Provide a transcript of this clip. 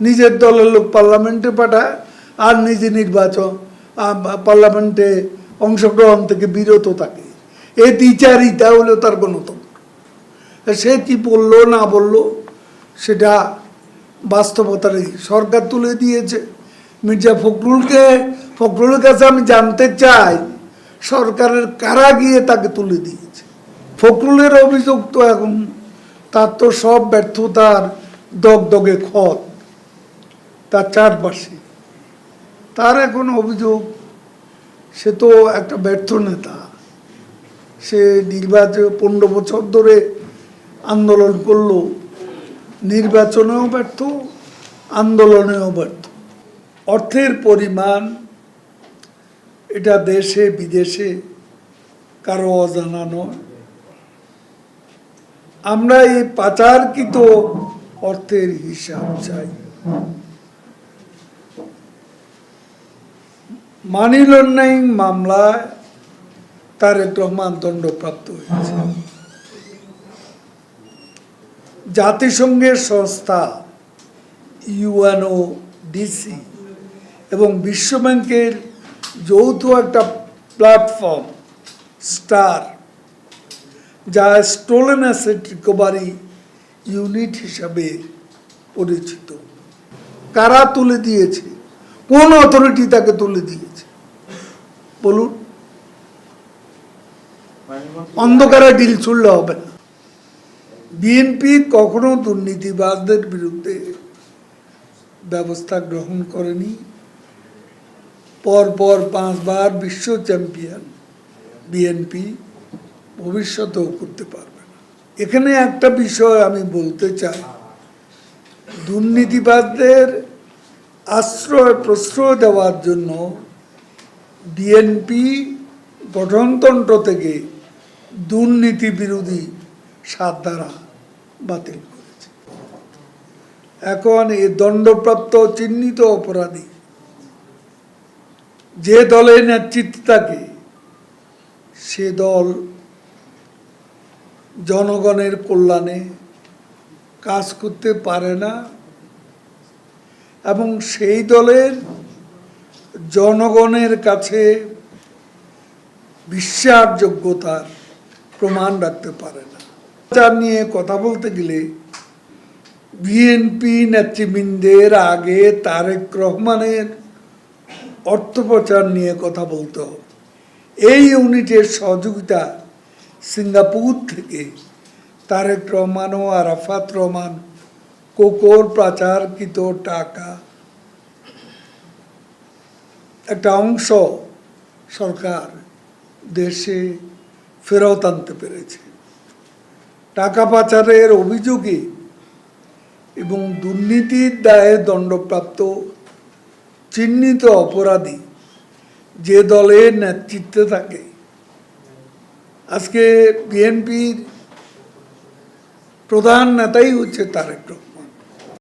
নিজের দলের লোক পার্লামেন্টে পাঠায় আর নিজে নির্বাচন পার্লামেন্টে অংশগ্রহণ থেকে বিরত থাকে। এই দ্বিচারিতা হলো তার গণতন্ত্র। সে কি বলল, না বলল, সেটা বাস্তবতার সরকার তুলে দিয়েছে। মির্জা ফখরুলকে, ফখরুলের কাছে আমি জানতে চাই, সরকারের কারা গিয়ে তাকে তুলে দিয়েছে? ফখরুলের অভিযোগ তো এখন, তার তো সব ব্যর্থতার দগদগে খত। তার চারপাশে। তার এখন অভিযোগ, সে তো একটা ব্যর্থ নেতা। সে নির্বাচন পনেরো বছর ধরে আন্দোলন করল, নির্বাচনেও ব্যর্থ, আন্দোলনেও ব্যর্থ। অর্থের পরিমাণ এটা দেশে, বিদেশে কারও অজানা নয়। আমরা এই পাচারকৃত অর্থের হিসাব চাই। মানি লন্ডারিং মামলায় তারেক রহমান দণ্ডপ্রাপ্ত হয়েছে। জাতিসংঘের সংস্থা ইউএনও ডিসি এবং বিশ্বব্যাংকের যৌথ একটা প্ল্যাটফর্ম স্টার যা স্টোলেন অ্যাসেট রিকভারি ইউনিট হিসাবে পরিচিত। কারা তুলে দিয়েছে? কোন অথরিটি তাকে তুলে দিয়েছে? বলুন। অন্ধকারে ডিল ছুড়লে হবে না। বিএনপি কখনো দুর্নীতিবাজদের বিরুদ্ধে ব্যবস্থা গ্রহণ করেনি। পরপর পাঁচবার বিশ্ব চ্যাম্পিয়ন বিএনপি ভবিষ্যতেও করতে পারবে না। এখানে একটা বিষয় আমি বলতে চাই। দুর্নীতিবাজদের আশ্রয় প্রশ্রয় দেওয়ার জন্য বিএনপি গঠনতন্ত্র থেকে দুর্নীতি বিরোধী সাত ধারা বাতিল করেছে। এখন এই দণ্ডপ্রাপ্ত চিহ্নিত অপরাধী যে দলের নেতৃত্বে থাকে সে দল জনগণের কল্যাণে কাজ করতে পারে না এবং সেই দলের জনগণের কাছে বিশ্বাসযোগ্যতার প্রমাণ রাখতে পারে না। যা নিয়ে কথা বলতে গেলে বিএনপি নেতৃবৃন্দের আগে তারেক রহমানের অর্থপ্রচার নিয়ে কথা বলতে হবে। এই ইউনিটের সহযোগিতা সিঙ্গাপুর থেকে তারেক রহমান ও আরাফাত রহমান কোকোর পাচারকৃত টাকা। একটা অংশ সরকার দেশে ফেরত আনতে পেরেছে। টাকা পাচারের অভিযোগে এবং দুর্নীতির দায়ে দণ্ডপ্রাপ্ত চিহ্নিত অপরাধী যে দলের নেতৃত্বে থাকে। আজকে বিএনপির প্রধান নেতাই হচ্ছে তারেক রহমান।